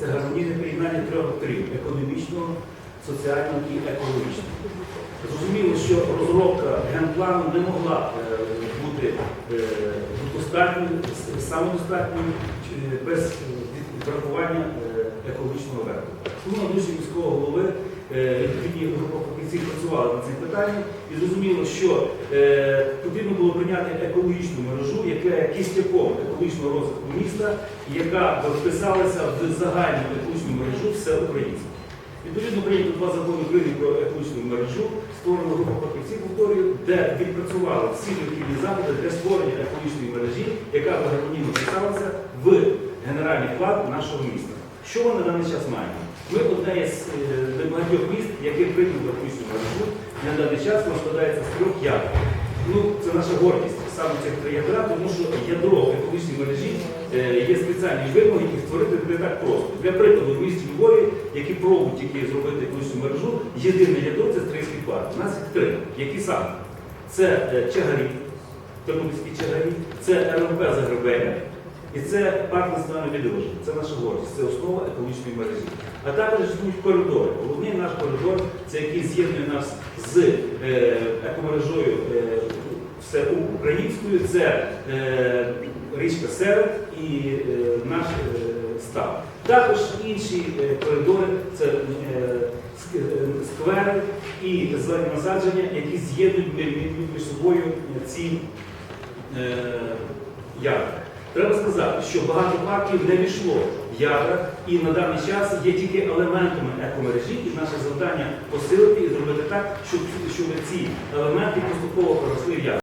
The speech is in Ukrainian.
Це гармонійне поєднання трьох доктрин економічного, соціального і екологічного. Зрозуміло, що розробка генплану не могла е, бути е, достатньою, самодостатньою е, без врахування екологічного вектору. Тому на душі міського відповідні групи фахівців працювали над цим питанням і зрозуміло, що е, потрібно було прийняти екологічну мережу, яка є кістяком екологічного розвитку міста, яка вписалася в загальну екологічну мережу всеукраїнську. Відповідно, прийнято два закони України про екологічну мережу, створено групу фахівців повторюю, де відпрацювали всі необхідні заходи для створення екологічної мережі, яка гармонійно вписалася в генеральний план нашого міста. Що ми на даний час маємо? Ми одне з е, небагатьох міст, яке прийняло екологічну мережу, на даний час вона складається з трьох ядер. Ну, це наша гордість саме цих три ядра, тому що ядро в екологічній мережі е, є спеціальні вимоги, які створити не так просто. Для прикладу, в місті Львові, які пробують тільки зробити екологічну мережу, єдине ядро це стрийський парк. У нас їх три. Які саме? Це е, Чагарі, Тернопільські Чагарі, це РМП Загребеля і це парк національної відродження. Це наша гордість, це основа екологічної мережі. А також існують коридори. Головний наш коридор, це який з'єднує нас з е, екомережою е, все українською, це е, річка Серед і наш став. Також інші коридори це ск- сквери і зелені насадження, які з'єднують мі- мі- між собою ці ядра. Треба сказати, що багато парків не війшло в ядра, і на даний час є тільки елементами екомережі, і наше завдання посилити і зробити так, щоб, щоб ці елементи поступово проросли в ядра.